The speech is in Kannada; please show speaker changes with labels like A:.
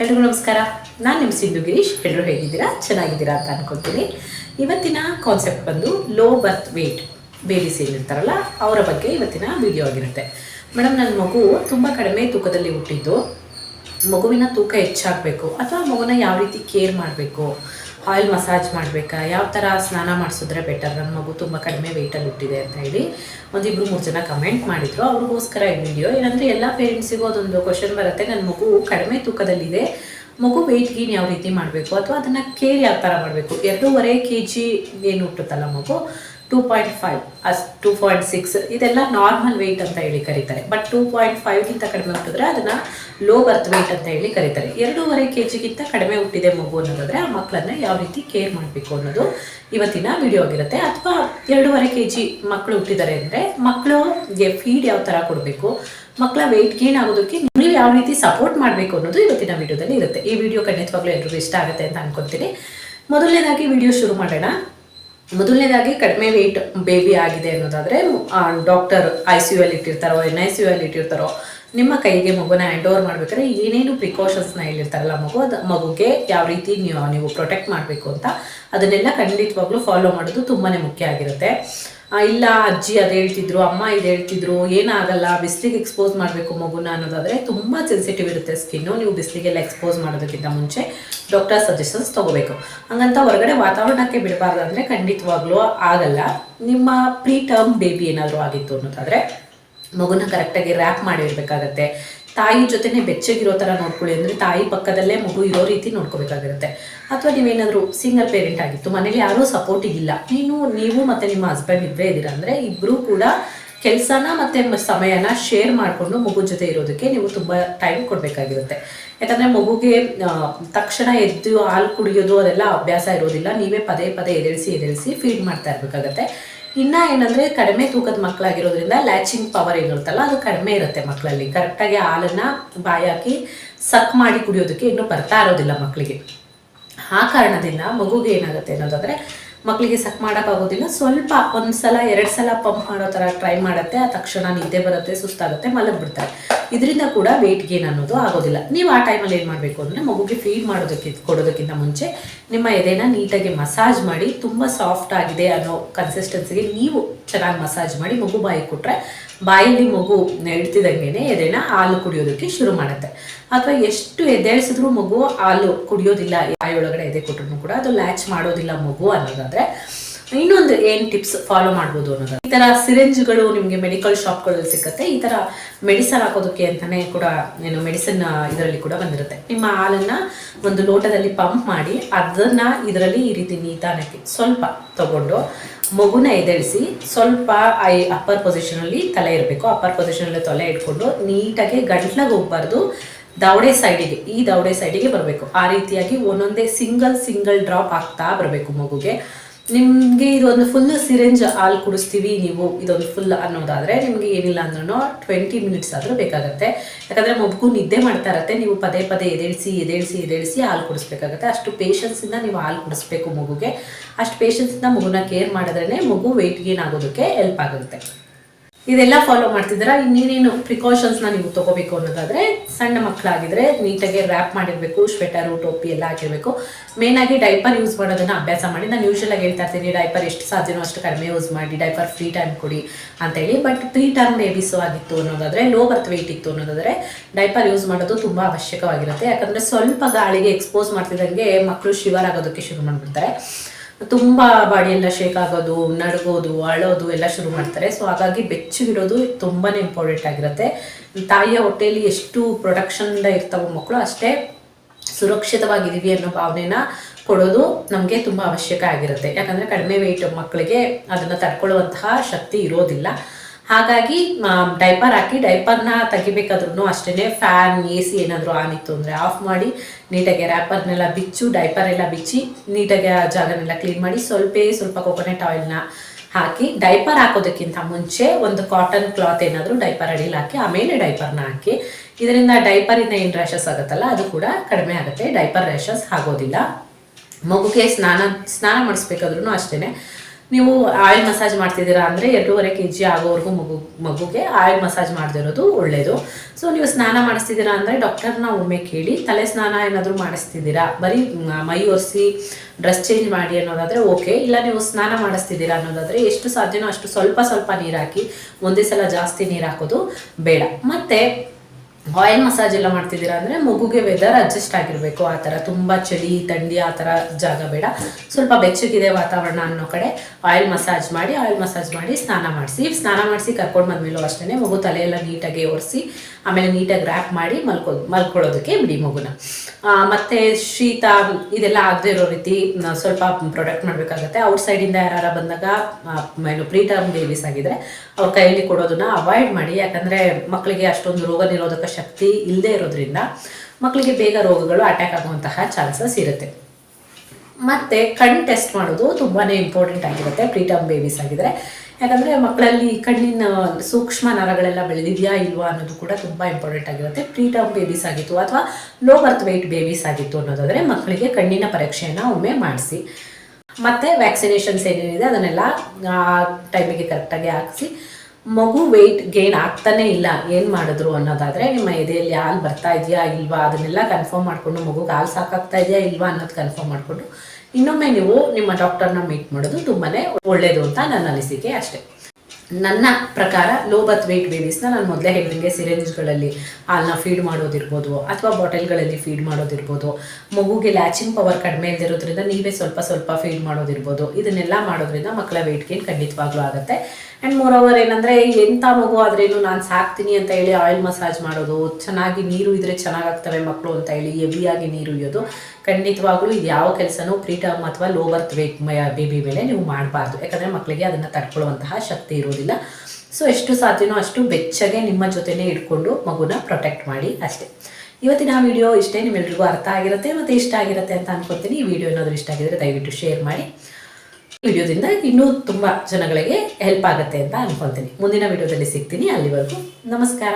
A: ಎಲ್ರಿಗೂ ನಮಸ್ಕಾರ. ನಾನು ನಿಮ್ಮ ಸಿಂಧು ಗಿರೀಶ್. ಎಲ್ಲರೂ ಹೇಗಿದ್ದೀರಾ? ಚೆನ್ನಾಗಿದ್ದೀರಾ ಅಂತ ಅನ್ಕೊತೀನಿ. ಇವತ್ತಿನ ಕಾನ್ಸೆಪ್ಟ್ ಬಂದು ಲೋ ಬರ್ತ್ ವೇಟ್ ಬೇಬೀಸ್ ಏನಿರ್ತಾರಲ್ಲ ಅವರ ಬಗ್ಗೆ ಇವತ್ತಿನ ವಿಡಿಯೋ ಆಗಿರುತ್ತೆ. ಮೇಡಮ್ ನನ್ನ ಮಗು ತುಂಬ ಕಡಿಮೆ ತೂಕದಲ್ಲಿ ಹುಟ್ಟಿದ್ದು ಮಗುವಿನ ತೂಕ ಹೆಚ್ಚಾಗಬೇಕು ಅಥವಾ ಮಗುನ ಯಾವ ರೀತಿ ಕೇರ್ ಮಾಡಬೇಕು ಆಯಿಲ್ ಮಸಾಜ್ ಮಾಡಬೇಕಾ, ಯಾವ ಥರ ಸ್ನಾನ ಮಾಡಿಸಿದ್ರೆ ಬೆಟರ್ ನನ್ನ ಮಗು ತುಂಬ ಕಡಿಮೆ ವೆಯ್ಟಲ್ಲಿ ಹುಟ್ಟಿದೆ ಅಂತ ಹೇಳಿ ಒಂದಿಬ್ಬರು ಮೂರು ಜನ ಕಮೆಂಟ್ ಮಾಡಿದರು. ಅವ್ರಿಗೋಸ್ಕರ ಈ ವಿಡಿಯೋ ಏನಂದರೆ ಎಲ್ಲ ಪೇರೆಂಟ್ಸಿಗೂ ಅದೊಂದು ಕ್ವಶನ್ ಬರುತ್ತೆ. ನನ್ನ ಮಗು ಕಡಿಮೆ ತೂಕದಲ್ಲಿದೆ. ಮಗು ವೆಯ್ಟ್ ಗೇನ್ ಯಾವ ರೀತಿ ಮಾಡಬೇಕು? ಅಥವಾ ಅದನ್ನು ಕೇರ್ ಯಾವ ಥರ ಮಾಡಬೇಕು? ಎರಡೂವರೆ ಕೆ ಜಿ ಏನು ಹುಟ್ಟುತ್ತಲ್ಲ ಮಗು. Two point five as two point six ಇದೆಲ್ಲ ನಾರ್ಮಲ್ ವೆಯ್ಟ್ ಅಂತ ಹೇಳಿ ಕರೀತಾರೆ. ಬಟ್ ಟೂ ಪಾಯಿಂಟ್ ಫೈವ್ಗಿಂತ ಕಡಿಮೆ ಹುಟ್ಟಿದ್ರೆ ಅದನ್ನು ಲೋ ಬರ್ತ್ ವೆಯ್ಟ್ ಅಂತ ಹೇಳಿ ಕರೀತಾರೆ. ಎರಡೂವರೆ ಕೆ ಜಿಗಿಂತ ಕಡಿಮೆ ಹುಟ್ಟಿದೆ ಮಗು ಅನ್ನೋದಾದ್ರೆ ಆ ಮಕ್ಕಳನ್ನ ಯಾವ ರೀತಿ ಕೇರ್ ಮಾಡಬೇಕು ಅನ್ನೋದು ಇವತ್ತಿನ ವಿಡಿಯೋ ಆಗಿರುತ್ತೆ. ಅಥವಾ ಎರಡೂವರೆ ಕೆ ಜಿ ಮಕ್ಕಳು ಹುಟ್ಟಿದ್ದಾರೆ ಅಂದರೆ ಮಕ್ಕಳಿಗೆ ಫೀಡ್ ಯಾವ ಥರ ಕೊಡಬೇಕು ಮಕ್ಕಳ ವೆಯ್ಟ್ ಗೇನ್ ಆಗೋದಕ್ಕೆ ನೀವು ಯಾವ ರೀತಿ ಸಪೋರ್ಟ್ ಮಾಡಬೇಕು ಅನ್ನೋದು ಇವತ್ತಿನ ವಿಡಿಯೋದಲ್ಲಿ ಇರುತ್ತೆ. ಈ ವಿಡಿಯೋ ಖಂಡಿತವಾಗ್ಲೂ ಎಲ್ಲರಿಗೂ ಇಷ್ಟ ಆಗುತ್ತೆ ಅಂತ ಅನ್ಕೊತೀನಿ. ಮೊದಲನೇದಾಗಿ ವಿಡಿಯೋ ಶುರು ಮಾಡೋಣ. ಮೊದಲನೇದಾಗಿ ಕಡಿಮೆ ವೆಯ್ಟ್ ಬೇಬಿ ಆಗಿದೆ ಅನ್ನೋದಾದ್ರೆ ಡಾಕ್ಟರ್ ಐ ಸಿ ಯು ಅಲ್ಲಿ ಇಟ್ಟಿರ್ತಾರೋ ಎನ್ ಐ ಸಿ ಯು ಅಲ್ಲಿ ಇಟ್ಟಿರ್ತಾರೋ, ನಿಮ್ಮ ಕೈಗೆ ಮಗುನ ಹ್ಯಾಂಡ್ ಓವರ್ ಮಾಡ್ಬೇಕಾದ್ರೆ ಏನೇನು ಪ್ರಿಕಾಷನ್ಸ್ನ ಹೇಳಿರ್ತಾರಲ್ಲ ಮಗು, ಅದು ಮಗುಗೆ ಯಾವ ರೀತಿ ನೀವು ಪ್ರೊಟೆಕ್ಟ್ ಮಾಡಬೇಕು ಅಂತ, ಅದನ್ನೆಲ್ಲ ಖಂಡಿತವಾಗ್ಲೂ ಫಾಲೋ ಮಾಡೋದು ತುಂಬಾನೇ ಮುಖ್ಯ ಆಗಿರುತ್ತೆ. ಇಲ್ಲ, ಅಜ್ಜಿ ಅದು ಹೇಳ್ತಿದ್ರು, ಅಮ್ಮ ಇದು ಹೇಳ್ತಿದ್ರು, ಏನಾಗಲ್ಲ, ಬಿಸಿಲಿಗೆ ಎಕ್ಸ್ಪೋಸ್ ಮಾಡಬೇಕು ಮಗುನ ಅನ್ನೋದಾದ್ರೆ ತುಂಬ ಸೆನ್ಸಿಟಿವ್ ಇರುತ್ತೆ ಸ್ಕಿನ್ನು ನೀವು ಬಿಸಿಲಿಗೆಲ್ಲ ಎಕ್ಸ್ಪೋಸ್ ಮಾಡೋದಕ್ಕಿಂತ ಮುಂಚೆ ಡಾಕ್ಟರ್ ಸಜೆಷನ್ಸ್ ತಗೋಬೇಕು. ಹಂಗಂತ ಹೊರಗಡೆ ವಾತಾವರಣಕ್ಕೆ ಬಿಡಬಾರ್ದು ಅಂದರೆ ಖಂಡಿತವಾಗ್ಲೂ ಆಗಲ್ಲ. ನಿಮ್ಮ ಪ್ರೀ ಟರ್ಮ್ ಬೇಬಿ ಏನಾದರೂ ಆಗಿತ್ತು ಅನ್ನೋದಾದರೆ ಮಗುನ ಕರೆಕ್ಟಾಗಿ ರ್ಯಾಪ್ ಮಾಡಿರ್ಬೇಕಾಗತ್ತೆ. ತಾಯಿ ಜೊತೆನೆ ಬೆಚ್ಚಗಿರೋ ಥರ ನೋಡ್ಕೊಳ್ಳಿ ಅಂದರೆ ತಾಯಿ ಪಕ್ಕದಲ್ಲೇ ಮಗು ಇರೋ ರೀತಿ ನೋಡ್ಕೋಬೇಕಾಗಿರುತ್ತೆ. ಅಥವಾ ನೀವೇನಾದರೂ ಸಿಂಗಲ್ ಪೇರೆಂಟ್ ಆಗಿತ್ತು, ಮನೇಲಿ ಯಾರೂ ಸಪೋರ್ಟ್ ಇಲ್ಲ. ನೀನು, ನೀವು ಮತ್ತು ನಿಮ್ಮ ಹಸ್ಬೆಂಡ್ ಇಬ್ಬರೇ ಇದ್ದೀರಾ ಅಂದರೆ ಇಬ್ಬರೂ ಕೂಡ ಕೆಲಸನ ಮತ್ತು ಸಮಯನ ಶೇರ್ ಮಾಡಿಕೊಂಡು ಮಗು ಜೊತೆ ಇರೋದಕ್ಕೆ ನೀವು ತುಂಬ ಟೈಮ್ ಕೊಡಬೇಕಾಗಿರುತ್ತೆ. ಯಾಕಂದರೆ ಮಗುಗೆ ತಕ್ಷಣ ಎದ್ದು ಹಾಲು ಕುಡಿಯೋದು ಅದೆಲ್ಲ ಅಭ್ಯಾಸ ಇರೋದಿಲ್ಲ. ನೀವೇ ಪದೇ ಪದೇ ಎದೆಳಿಸಿ ಎದೆಳಿಸಿ ಫೀಡ್ ಮಾಡ್ತಾ ಇರಬೇಕಾಗತ್ತೆ. ಇನ್ನ ಏನಂದ್ರೆ ಕಡಿಮೆ ತೂಕದ ಮಕ್ಕಳಾಗಿರೋದ್ರಿಂದ ಲ್ಯಾಚಿಂಗ್ ಪವರ್ ಏನಿರುತ್ತಲ್ಲ, ಅದು ಕಡಿಮೆ ಇರುತ್ತೆ ಮಕ್ಕಳಲ್ಲಿ ಕರೆಕ್ಟಾಗಿ ಹಾಲನ್ನ ಬಾಯಿ ಸಕ್ ಮಾಡಿ ಕುಡಿಯೋದಕ್ಕೆ ಇನ್ನೂ ಬರ್ತಾ ಇರೋದಿಲ್ಲ ಮಕ್ಕಳಿಗೆ ಆ ಕಾರಣದಿಂದ ಮಗುಗೆ ಏನಾಗುತ್ತೆ ಅನ್ನೋದಾದ್ರೆ ಮಕ್ಕಳಿಗೆ ಸಕ್ ಮಾಡೋಕ್ಕಾಗೋದಿಲ್ಲ ಸ್ವಲ್ಪ ಒಂದು ಸಲ ಎರಡು ಸಲ ಪಂಪ್ ಮಾಡೋ ಥರ ಟ್ರೈ ಮಾಡುತ್ತೆ. ಆ ತಕ್ಷಣ ನಿದ್ದೆ ಬರುತ್ತೆ, ಸುಸ್ತಾಗುತ್ತೆ ಮಲಗಿಬಿಡ್ತಾರೆ ಇದರಿಂದ ಕೂಡ ವೆಯ್ಟ್ ಗೇನ್ ಅನ್ನೋದು ಆಗೋದಿಲ್ಲ. ನೀವು ಆ ಟೈಮಲ್ಲಿ ಏನು ಮಾಡಬೇಕು ಅಂದರೆ, ಮಗುಗೆ ಫೀಡ್ ಮಾಡೋದಕ್ಕೆ, ಕೊಡೋದಕ್ಕಿಂತ ಮುಂಚೆ ನಿಮ್ಮ ಎದೆನ ನೀಟಾಗಿ ಮಸಾಜ್ ಮಾಡಿ, ತುಂಬ ಸಾಫ್ಟ್ ಆಗಿದೆ ಅನ್ನೋ ಕನ್ಸಿಸ್ಟೆನ್ಸಿಗೆ ನೀವು ಚೆನ್ನಾಗಿ ಮಸಾಜ್ ಮಾಡಿ ಮಗು ಬಾಯಿ ಕೊಟ್ಟರೆ ಬಾಯಲ್ಲಿ ಮಗು ಇಡ್ತಿದಂಗೆನೆ ಎದೆನ ಹಾಲು ಕುಡಿಯೋದಕ್ಕೆ ಶುರು ಮಾಡುತ್ತೆ. ಅಥವಾ ಎಷ್ಟು ಎದ್ದೇಳಿಸಿದ್ರು ಮಗು ಹಾಲು ಕುಡಿಯೋದಿಲ್ಲ ಬಾಯೊಳಗಡೆ ಎದೆ ಕೊಟ್ಟರು ಕೂಡ ಅದು ಲ್ಯಾಚ್ ಮಾಡೋದಿಲ್ಲ ಮಗು ಅನ್ನೋದಾದ್ರೆ. ಇನ್ನೊಂದು ಏನ್ ಟಿಪ್ಸ್ ಫಾಲೋ ಮಾಡ್ಬೋದು ಅನ್ನೋದು ಈ ತರ ಸಿರಿಂಜ್ಗಳು ನಿಮಗೆ ಮೆಡಿಕಲ್ ಶಾಪ್ಗಳಲ್ಲಿ ಸಿಕ್ಕತ್ತೆ, ಈ ತರ ಮೆಡಿಸನ್ ಹಾಕೋದಕ್ಕೆ ಅಂತಾನೆ ಕೂಡ ಏನು ಮೆಡಿಸಿನ್ ಇದರಲ್ಲಿ ಕೂಡ ಬಂದಿರುತ್ತೆ. ನಿಮ್ಮ ಹಾಲನ್ನ ಒಂದು ಲೋಟದಲ್ಲಿ ಪಂಪ್ ಮಾಡಿ ಅದನ್ನ ಇದರಲ್ಲಿ ಈ ರೀತಿ ನಿಧಾನಕ್ಕೆ ಸ್ವಲ್ಪ ತಗೊಂಡು ಮಗುನ ಎದೆಳಿಸಿ ಸ್ವಲ್ಪ ಐ ಅಪ್ಪರ್ ಪೊಸಿಷನ್ ಅಲ್ಲಿ ತಲೆ ಇರಬೇಕು. ಅಪ್ಪರ್ ಪೊಸಿಷನ್ ಅಲ್ಲಿ ತಲೆ ಇಟ್ಕೊಂಡು ನೀಟಾಗಿ ಗಂಟ್ಲಾಗ ಹೋಗ್ಬಾರ್ದು. ದವಡೆ ಸೈಡಿಗೆ ಈ ದವಡೆ ಸೈಡಿಗೆ ಬರಬೇಕು. ಆ ರೀತಿಯಾಗಿ ಒಂದೊಂದೇ ಸಿಂಗಲ್ ಸಿಂಗಲ್ ಡ್ರಾಪ್ ಆಗ್ತಾ ಬರಬೇಕು ಮಗುಗೆ. ನಿಮಗೆ ಇದೊಂದು ಫುಲ್ ಸಿರೆಂಜ್ ಹಾಲು ಕುಡಿಸ್ತೀವಿ, ನೀವು ಇದೊಂದು ಫುಲ್ ಅನ್ನೋದಾದ್ರೆ ನಿಮಗೆ ಏನಿಲ್ಲ ಅಂದ್ರೂ ಟ್ವೆಂಟಿ ಮಿನಿಟ್ಸ್ ಆದರೂ ಬೇಕಾಗುತ್ತೆ. ಯಾಕಂದರೆ ಮಗು ನಿದ್ದೆ ಮಾಡ್ತಾ ಇರತ್ತೆ, ನೀವು ಪದೇ ಪದೇ ಎದೇಳಿಸಿ ಎದೇಳಿಸಿ ಎದೇಳಿಸಿ ಹಾಲು ಕುಡಿಸ್ಬೇಕಾಗತ್ತೆ. ಅಷ್ಟು ಪೇಷನ್ಸಿಂದ ನೀವು ಹಾಲು ಕುಡಿಸ್ಬೇಕು ಮಗುಗೆ. ಅಷ್ಟು ಪೇಷನ್ಸಿಂದ ಮಗುನ ಕೇರ್ ಮಾಡಿದ್ರೇ ಮಗು ವೆಯ್ಟ್ ಗೇನ್ ಆಗೋದಕ್ಕೆ ಹೆಲ್ಪ್ ಆಗುತ್ತೆ. ಇದೆಲ್ಲ ಫಾಲೋ ಮಾಡ್ತಿದ್ದೀರಾ? ಇನ್ನೇನೇನು ಪ್ರಿಕಾಷನ್ಸ್ನ ನೀವು ತಗೋಬೇಕು ಅನ್ನೋದಾದ್ರೆ, ಸಣ್ಣ ಮಕ್ಕಳಾಗಿದ್ರೆ ನೀಟಾಗಿ ರ್ಯಾಪ್ ಮಾಡಿರಬೇಕು ಸ್ವೆಟರು ಟೋಪಿ ಎಲ್ಲ ಹಾಕಿರಬೇಕು. ಮೇನಾಗಿ ಡೈಪರ್ ಯೂಸ್ ಮಾಡೋದನ್ನ ಅಭ್ಯಾಸ ಮಾಡಿ. ನಾನು ಯೂಶಲ್ ಆಗಿ ಹೇಳ್ತಾ ಇರ್ತೀನಿ ಡೈಪರ್ ಎಷ್ಟು ಸಾಧ್ಯನೋ ಅಷ್ಟು ಕಡಿಮೆ ಯೂಸ್ ಮಾಡಿ ಡೈಪರ್ ಫ್ರೀ ಟೈಮ್ ಕೊಡಿ ಅಂತೇಳಿ ಬಟ್ ಪ್ರೀ ಟರ್ಮ್ ಬೇಬೀಸು ಆಗಿತ್ತು ಅನ್ನೋದಾದ್ರೆ ಲೋ ಬರ್ತ್ ವೆಯ್ಟ್ ಇತ್ತು ಅನ್ನೋದಾದ್ರೆ ಡೈಪರ್ ಯೂಸ್ ಮಾಡೋದು ತುಂಬ ಅವಶ್ಯಕವಾಗಿರುತ್ತೆ. ಯಾಕಂದರೆ ಸ್ವಲ್ಪ ಗಾಳಿಗೆ ಎಕ್ಸ್ಪೋಸ್ ಮಾಡ್ತಿದ್ದಂಗೆ ಮಕ್ಕಳು ಶಿವರ್ ಆಗೋದಕ್ಕೆ ಶುರು ಮಾಡಿಬಿಡ್ತಾರೆ. ತುಂಬ ಬಾಡಿ ಎಲ್ಲ ಶೇಕ್ ಆಗೋದು, ನಡಗೋದು, ಅಳೋದು ಎಲ್ಲ ಶುರು ಮಾಡ್ತಾರೆ. ಸೊ ಹಾಗಾಗಿ ಬೆಚ್ಚಗಿಡೋದು ತುಂಬಾ ಇಂಪಾರ್ಟೆಂಟ್ ಆಗಿರುತ್ತೆ. ತಾಯಿಯ ಹೊಟ್ಟೆಯಲ್ಲಿ ಎಷ್ಟು ಪ್ರೊಡಕ್ಷನ್ದ ಇರ್ತಾವೋ ಮಕ್ಕಳು ಅಷ್ಟೇ ಸುರಕ್ಷಿತವಾಗಿದ್ದೀವಿ ಅನ್ನೋ ಭಾವನೆನ ಕೊಡೋದು ನಮಗೆ ತುಂಬ ಅವಶ್ಯಕ ಆಗಿರುತ್ತೆ. ಯಾಕಂದರೆ ಕಡಿಮೆ ವೆಯ್ಟ್ ಮಕ್ಕಳಿಗೆ ಅದನ್ನು ತಡ್ಕೊಳ್ಳುವಂತಹ ಶಕ್ತಿ ಇರೋದಿಲ್ಲ. ಹಾಗಾಗಿ ಡೈಪರ್ ಹಾಕಿ ಡೈಪರ್ನ ತೆಗಿಬೇಕಾದ್ರೂ ಅಷ್ಟೇ ಫ್ಯಾನ್ ಎ ಸಿ ಏನಾದರೂ ಆನ್ ಇತ್ತು ಅಂದರೆ ಆಫ್ ಮಾಡಿ, ನೀಟಾಗಿ ರ್ಯಾಪರ್ನೆಲ್ಲ ಬಿಚ್ಚು ಡೈಪರ್ ಎಲ್ಲ ಬಿಚ್ಚಿ, ನೀಟಾಗಿ ಆ ಜಾಗನೆಲ್ಲ ಕ್ಲೀನ್ ಮಾಡಿ, ಸ್ವಲ್ಪ ಸ್ವಲ್ಪ ಕೊಕೊನೆಟ್ ಆಯಿಲ್ನ ಹಾಕಿ ಡೈಪರ್ ಹಾಕೋದಕ್ಕಿಂತ ಮುಂಚೆ ಒಂದು ಕಾಟನ್ ಕ್ಲಾತ್ ಏನಾದರೂ ಡೈಪರ್ ಅಡಿಲಿ ಹಾಕಿ, ಆಮೇಲೆ ಡೈಪರ್ನ ಹಾಕಿ, ಇದರಿಂದ ಡೈಪರಿಂದ ಏನು ರ್ಯಾಷಸ್ ಆಗುತ್ತಲ್ಲ, ಅದು ಕೂಡ ಕಡಿಮೆ ಆಗುತ್ತೆ ಡೈಪರ್ ರ್ಯಾಷಸ್ ಆಗೋದಿಲ್ಲ. ಮಗುಗೆ ಸ್ನಾನ ಸ್ನಾನ ಮಾಡಿಸ್ಬೇಕಾದ್ರೂ ಅಷ್ಟೇ ನೀವು ಆಯಿಲ್ ಮಸಾಜ್ ಮಾಡ್ತಿದ್ದೀರಾ ಅಂದರೆ ಎರಡೂವರೆ ಕೆ ಜಿ ಆಗೋವರೆಗೂ ಮಗು ಮಗುಗೆ ಆಯಿಲ್ ಮಸಾಜ್ ಮಾಡದಿರೋದು ಒಳ್ಳೆಯದು ಸೊ ನೀವು ಸ್ನಾನ ಮಾಡಿಸ್ತಿದ್ದೀರಾ ಅಂದರೆ ಡಾಕ್ಟರ್ನ ಒಮ್ಮೆ ಕೇಳಿ ತಲೆ ಸ್ನಾನ ಏನಾದರೂ ಮಾಡಿಸ್ತಿದ್ದೀರಾ? ಬರೀ ಮ್, ಒರೆಸಿ ಡ್ರೆಸ್ ಚೇಂಜ್ ಮಾಡಿ ಅನ್ನೋದಾದರೆ ಓಕೆ ಇಲ್ಲ ನೀವು ಸ್ನಾನ ಮಾಡಿಸ್ತಿದ್ದೀರಾ ಅನ್ನೋದಾದರೆ ಎಷ್ಟು ಸಾಧ್ಯನೋ ಅಷ್ಟು ಸ್ವಲ್ಪ ಸ್ವಲ್ಪ ನೀರು ಹಾಕಿ ಒಂದೇ ಸಲ ಜಾಸ್ತಿ ನೀರು ಹಾಕೋದು ಬೇಡ. ಮತ್ತು ಆಯಿಲ್ ಮಸಾಜ್ ಎಲ್ಲ ಮಾಡ್ತಿದ್ದೀರಾ ಅಂದರೆ ಮಗುಗೆ ವೆದರ್ ಅಡ್ಜಸ್ಟ್ ಆಗಿರಬೇಕು. ಆ ಥರ ತುಂಬ ಚಳಿ, ಥಂಡಿ, ಆ ಥರ ಜಾಗ ಬೇಡ. ಸ್ವಲ್ಪ ಬೆಚ್ಚಗಿದೆ ವಾತಾವರಣ ಅನ್ನೋ ಕಡೆ ಆಯಿಲ್ ಮಸಾಜ್ ಮಾಡಿ ಆಯಿಲ್ ಮಸಾಜ್ ಮಾಡಿ ಸ್ನಾನ ಮಾಡಿಸಿ. ಸ್ನಾನ ಮಾಡಿಸಿ ಕರ್ಕೊಂಡು ಬಂದ್ಮೇಲೂ ಅಷ್ಟೇ ಮಗು ತಲೆಯೆಲ್ಲ ನೀಟಾಗಿ ಒರೆಸಿ, ಆಮೇಲೆ ನೀಟಾಗಿ ರ್ಯಾಪ್ ಮಾಡಿ ಮಲ್ಕೋ, ಮಲ್ಕೊಳ್ಳೋದಕ್ಕೆ ಬಿಡಿ ಮಗುನ. ಮತ್ತು ಶೀತ ಇದೆಲ್ಲ ಆಗದೆ ಇರೋ ರೀತಿ ಸ್ವಲ್ಪ ಪ್ರೊಡಕ್ಟ್ ಮಾಡಬೇಕಾಗತ್ತೆ. ಔಟ್ ಸೈಡಿಂದ ಯಾರು ಬಂದಾಗ ಏನು ಪ್ರೀಟರ್ಮ್ ಬೇಬೀಸ್ ಆಗಿದ್ದರೆ ಅವ್ರ ಕೈಯಲ್ಲಿ ಕೊಡೋದನ್ನ ಅವಾಯ್ಡ್ ಮಾಡಿ. ಯಾಕಂದರೆ ಮಕ್ಕಳಿಗೆ ಅಷ್ಟೊಂದು ರೋಗ ನಿರೋಧಕ ಶಕ್ತಿ ಇಲ್ಲದೆ ಇರೋದ್ರಿಂದ ಮಕ್ಕಳಿಗೆ ಬೇಗ ರೋಗಗಳು ಅಟ್ಯಾಕ್ ಆಗುವಂತಹ ಚಾನ್ಸಸ್ ಇರುತ್ತೆ. ಮತ್ತೆ ಕಣ್ಣು ಟೆಸ್ಟ್ ಮಾಡೋದು ತುಂಬಾ ಇಂಪಾರ್ಟೆಂಟ್ ಆಗಿರುತ್ತೆ. ಪ್ರೀಟಮ್ ಬೇಬೀಸ್ ಆಗಿದ್ರೆ. ಯಾಕಂದರೆ ಮಕ್ಕಳಲ್ಲಿ ಕಣ್ಣಿನ ಸೂಕ್ಷ್ಮ ನರಗಳೆಲ್ಲ ಬೆಳೆದಿದೆಯಾ ಇಲ್ವಾ ಅನ್ನೋದು ಕೂಡ ತುಂಬ ಇಂಪಾರ್ಟೆಂಟ್ ಆಗಿರುತ್ತೆ. ಪ್ರೀಟಮ್ ಬೇಬೀಸ್ ಆಗಿತ್ತು ಅಥವಾ ಲೋ ಬರ್ತ್ ವೆಯ್ಟ್ ಬೇಬೀಸ್ ಆಗಿತ್ತು ಅನ್ನೋದಾದರೆ ಮಕ್ಕಳಿಗೆ ಕಣ್ಣಿನ ಪರೀಕ್ಷೆಯನ್ನು ಒಮ್ಮೆ ಮಾಡಿಸಿ. ಮತ್ತೆ ವ್ಯಾಕ್ಸಿನೇಷನ್ಸ್ ಏನೇನಿದೆ ಅದನ್ನೆಲ್ಲ ಆ ಟೈಮಿಗೆ ಕರೆಕ್ಟಾಗಿ ಹಾಕಿಸಿ. ಮಗು ವೆಯ್ಟ್ ಗೇನ್ ಆಗ್ತಾನೆ ಇಲ್ಲ, ಏನು ಮಾಡಿದ್ರು ಅನ್ನೋದಾದರೆ ನಿಮ್ಮ ಎದೆಯಲ್ಲಿ ಹಾಲು ಬರ್ತಾ ಇದೆಯಾ ಇಲ್ವಾ ಅದನ್ನೆಲ್ಲ ಕನ್ಫರ್ಮ್ ಮಾಡಿಕೊಂಡು ಮಗುಗೆ ಹಾಲು ಸಾಕಾಗ್ತಾ ಇದೆಯಾ ಇಲ್ವಾ ಅನ್ನೋದು ಕನ್ಫರ್ಮ್ ಮಾಡಿಕೊಂಡು ಇನ್ನೊಮ್ಮೆ ನೀವು ನಿಮ್ಮ ಡಾಕ್ಟರ್ನ ಮೀಟ್ ಮಾಡೋದು ತುಂಬಾ ಒಳ್ಳೆಯದು ಅಂತ ನನ್ನ ಅನಿಸಿಕೆ ಅಷ್ಟೇ. ನನ್ನ ಪ್ರಕಾರ ಲೋ ಬತ್ ವೆಯ್ಟ್ ಬೇಬೀಸ್ನ ನಾನು ಮೊದಲೇ ಹೇಳಿದಂಗೆ ಸಿರೆಂಜ್ಗಳಲ್ಲಿ ಹಾಲನ್ನ ಫೀಡ್ ಮಾಡೋದಿರ್ಬೋದು ಅಥವಾ ಬಾಟಲ್ಗಳಲ್ಲಿ ಫೀಡ್ ಮಾಡೋದಿರ್ಬೋದು. ಮಗುಗೆ ಲ್ಯಾಚಿಂಗ್ ಪವರ್ ಕಡಿಮೆ ಇಲ್ದಿರೋದ್ರಿಂದ ನೀವೇ ಸ್ವಲ್ಪ ಸ್ವಲ್ಪ ಫೀಡ್ ಮಾಡೋದಿರ್ಬೋದು. ಇದನ್ನೆಲ್ಲ ಮಾಡೋದ್ರಿಂದ ಮಕ್ಕಳ ವೆಯ್ಟ್ ಗೇನ್ ಖಂಡಿತವಾಗ್ಲೂ ಆಗುತ್ತೆ. ಆ್ಯಂಡ್ ಮೋರ್ ಓವರ್ ಏನಂದರೆ ಎಂಥ ಮಗು ಆದ್ರೇನು ನಾನು ಸಾಕ್ತೀನಿ ಅಂತ ಹೇಳಿ ಆಯಿಲ್ ಮಸಾಜ್ ಮಾಡೋದು, ಚೆನ್ನಾಗಿ ನೀರು ಇದ್ರೆ ಚೆನ್ನಾಗಾಗ್ತವೆ ಮಕ್ಕಳು ಅಂತ ಹೇಳಿ ಹೆವಿಯಾಗಿ ನೀರು ಇಯೋದು ಖಂಡಿತವಾಗ್ಲೂ ಇದು ಯಾವ ಕೆಲಸನೂ ಪ್ರೀಟಮ್ ಅಥವಾ ಲೋ ಬರ್ತ್ ವೇಟ್ ಬೇಬಿ ಮೇಲೆ ನೀವು ಮಾಡಬಾರ್ದು. ಯಾಕಂದರೆ ಮಕ್ಕಳಿಗೆ ಅದನ್ನು ತಡ್ಕೊಳ್ಳುವಂತಹ ಶಕ್ತಿ ಇರೋದಿಲ್ಲ. ಸೊ ಎಷ್ಟು ಸಾಧ್ಯನೋ ಅಷ್ಟು ಬೆಚ್ಚಗೆ ನಿಮ್ಮ ಜೊತೆನೇ ಇಟ್ಕೊಂಡು ಮಗುನ ಪ್ರೊಟೆಕ್ಟ್ ಮಾಡಿ ಅಷ್ಟೇ. ಇವತ್ತಿನ ವಿಡಿಯೋ ಇಷ್ಟೇ ನಿಮ್ಮೆಲ್ರಿಗೂ ಅರ್ಥ ಆಗಿರುತ್ತೆ ಮತ್ತು ಇಷ್ಟ ಆಗಿರುತ್ತೆ ಅಂತ ಅನ್ಕೊತೀನಿ. ಈ ವಿಡಿಯೋ ಏನಾದರೂ ಇಷ್ಟ ಆಗಿದ್ರೆ ದಯವಿಟ್ಟು ಶೇರ್ ಮಾಡಿ. ವಿಡಿಯೋದಿಂದ ಇನ್ನೂ ತುಂಬ ಜನಗಳಿಗೆ ಹೆಲ್ಪ್ ಆಗುತ್ತೆ ಅಂತ ಅನ್ಕೊತೀನಿ ಮುಂದಿನ ವಿಡಿಯೋದಲ್ಲಿ ಸಿಗ್ತೀನಿ. ಅಲ್ಲಿವರೆಗೂ ನಮಸ್ಕಾರ.